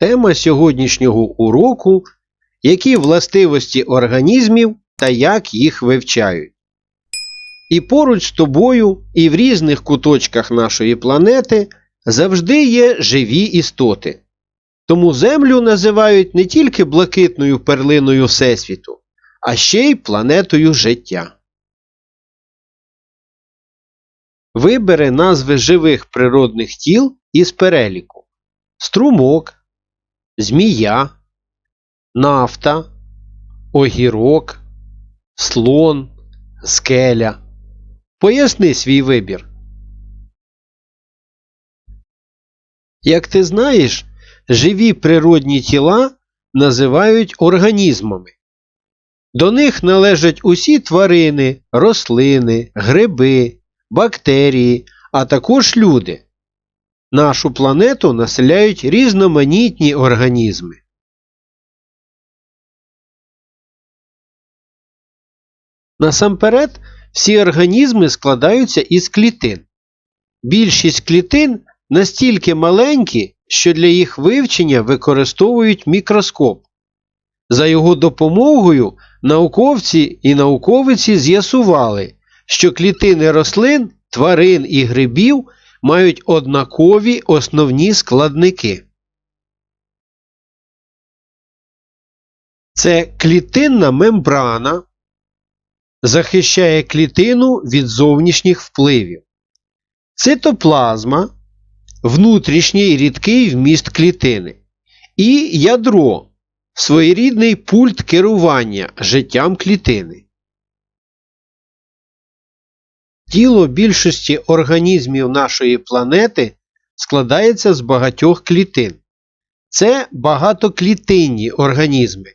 Тема сьогоднішнього уроку які властивості організмів та як їх вивчають. І поруч з тобою, і в різних куточках нашої планети завжди є живі істоти. Тому Землю називають не тільки блакитною перлиною Всесвіту, а ще й планетою життя. Вибери назви живих природних тіл із переліку: струмок, змія, нафта, огірок, слон, скеля. Поясни свій вибір. Як ти знаєш, живі природні тіла називають організмами. До них належать усі тварини, рослини, гриби, бактерії, а також люди. Нашу планету населяють різноманітні організми. Насамперед, всі організми складаються із клітин. Більшість клітин настільки маленькі, що для їх вивчення використовують мікроскоп. За його допомогою науковці і науковиці з'ясували, що клітини рослин, тварин і грибів мають однакові основні складники. Це клітинна мембрана, захищає клітину від зовнішніх впливів. Цитоплазма внутрішній рідкий вміст клітини. І ядро своєрідний пульт керування життям клітини. Тіло більшості організмів нашої планети складається з багатьох клітин. Це багатоклітинні організми,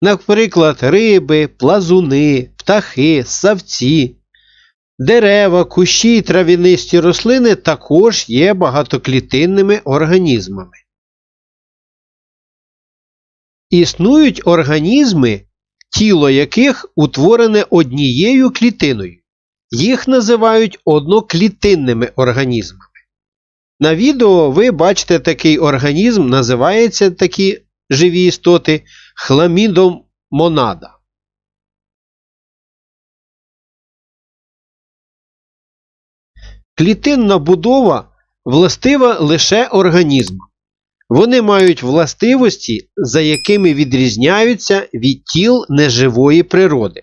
наприклад, риби, плазуни, птахи, савці. Дерева, кущі і трав'янисті рослини також є багатоклітинними організмами. Існують організми, тіло яких утворене однією клітиною. Їх називають одноклітинними організмами. На відео ви бачите такий організм, називається такі живі істоти хламідом монада. Клітинна будова властива лише організмам. Вони мають властивості, за якими відрізняються від тіл неживої природи.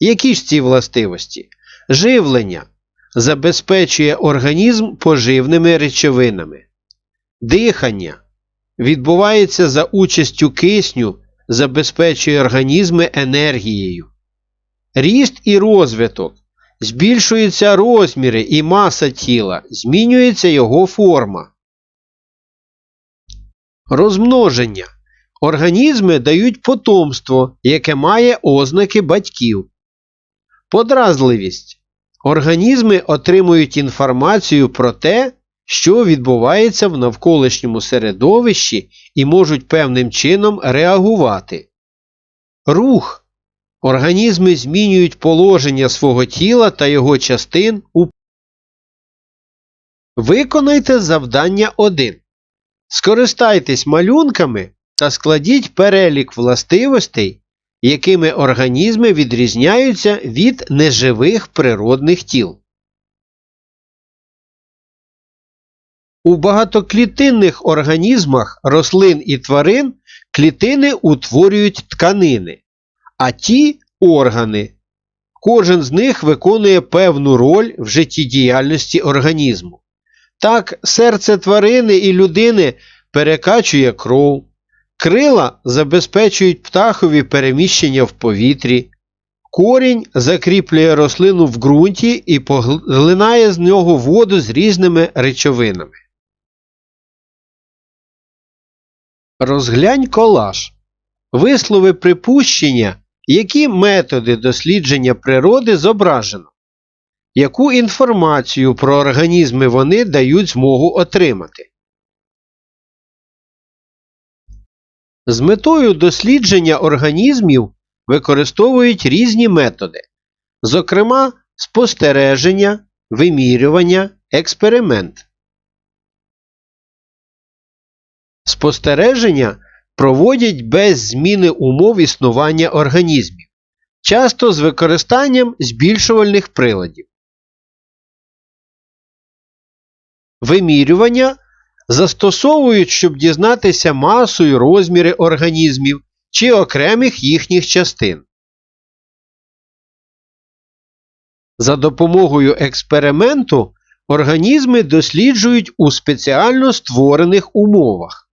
Які ж ці властивості? Живлення забезпечує організм поживними речовинами. Дихання відбувається за участю кисню, забезпечує організми енергією. Ріст і розвиток збільшуються розміри і маса тіла, змінюється його форма. Розмноження. Організми дають потомство, яке має ознаки батьків. Подразливість. Організми отримують інформацію про те, що відбувається в навколишньому середовищі і можуть певним чином реагувати. Рух. Організми змінюють положення свого тіла та його частин у Виконайте завдання 1. Скористайтесь малюнками та складіть перелік властивостей, якими організми відрізняються від неживих природних тіл. У багатоклітинних організмах рослин і тварин клітини утворюють тканини, а ті органи. Кожен з них виконує певну роль в життєдіяльності організму. Так, серце тварини і людини перекачує кров, крила забезпечують птахові переміщення в повітрі, корінь закріплює рослину в ґрунті і поглинає з нього воду з різними речовинами. Розглянь колаж. Вислови припущення, які методи дослідження природи зображено, яку інформацію про організми вони дають змогу отримати. З метою дослідження організмів використовують різні методи, зокрема спостереження, вимірювання, експеримент. Спостереження проводять без зміни умов існування організмів, часто з використанням збільшувальних приладів. Вимірювання застосовують, щоб дізнатися масу і розміри організмів чи окремих їхніх частин. За допомогою експерименту організми досліджують у спеціально створених умовах.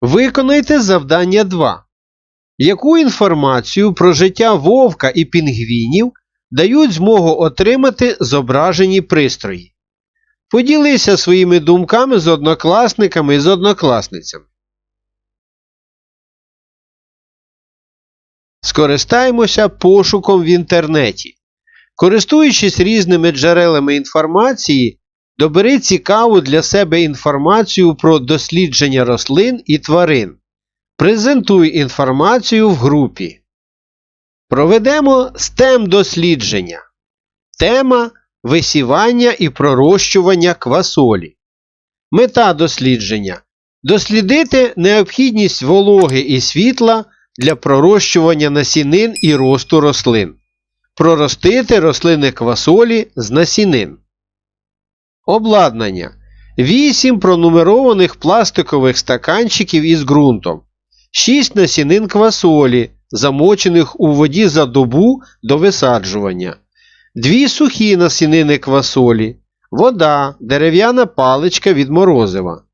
Виконайте завдання 2. Яку інформацію про життя вовка і пінгвінів дають змогу отримати зображені пристрої? Поділися своїми думками з однокласниками і з однокласницями. Скористаємося пошуком в інтернеті. Користуючись різними джерелами інформації, добери цікаву для себе інформацію про дослідження рослин і тварин. Презентуй інформацію в групі. Проведемо STEM дослідження. Тема висівання і пророщування квасолі. Мета дослідження дослідити необхідність вологи і світла для пророщування насінин і росту рослин. Проростити рослини квасолі з насінин. Обладнання. 8 пронумерованих пластикових стаканчиків із ґрунтом. 6 насінин квасолі, замочених у воді за добу до висаджування. 2 сухі насінини квасолі. Вода, дерев'яна паличка від морозива.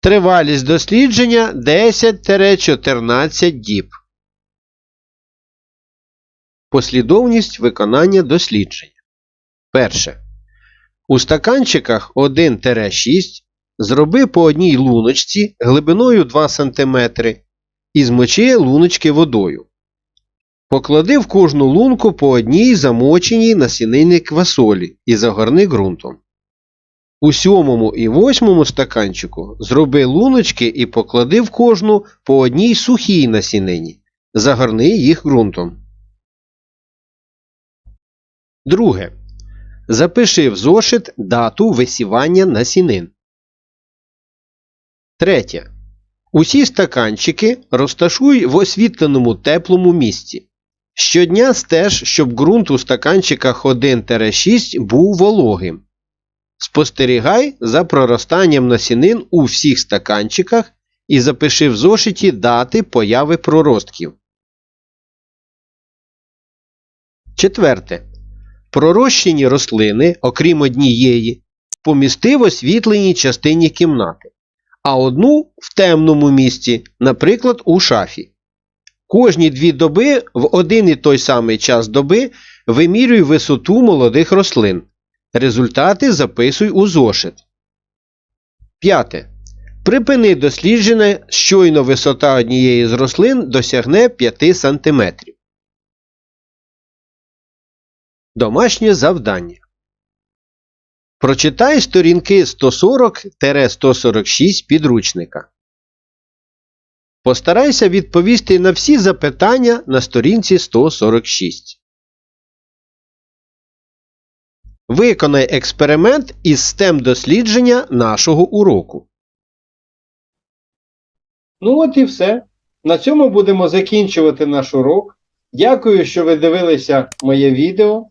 Тривалість дослідження 10-14 діб. Послідовність виконання дослідження. Перше. У стаканчиках 1-6 зроби по одній луночці глибиною 2 см і змочи луночки водою. Поклади в кожну лунку по одній замоченій насінинній квасолі і загорни ґрунтом. У сьомому і восьмому стаканчику зроби луночки і поклади в кожну по одній сухій насінині. Загорни їх ґрунтом. Друге. Запиши в зошит дату висівання насінин. Третє. Усі стаканчики розташуй в освітленому теплому місці. Щодня стеж, щоб ґрунт у стаканчиках 1-6 був вологим. Спостерігай за проростанням насінин у всіх стаканчиках і запиши в зошиті дати появи проростків. Четверте. Пророщені рослини, окрім однієї, помісти в освітленій частині кімнати, а одну в темному місці, наприклад, у шафі. Кожні дві доби в один і той самий час доби вимірюй висоту молодих рослин. Результати записуй у зошит. П'яте. Припини дослідження, щойно висота однієї з рослин досягне 5 см. Домашнє завдання. Прочитай сторінки 140-146 підручника. Постарайся відповісти на всі запитання на сторінці 146. Виконай експеримент із STEM дослідження нашого уроку. Ну от і все. На цьому будемо закінчувати наш урок. Дякую, що ви дивилися моє відео.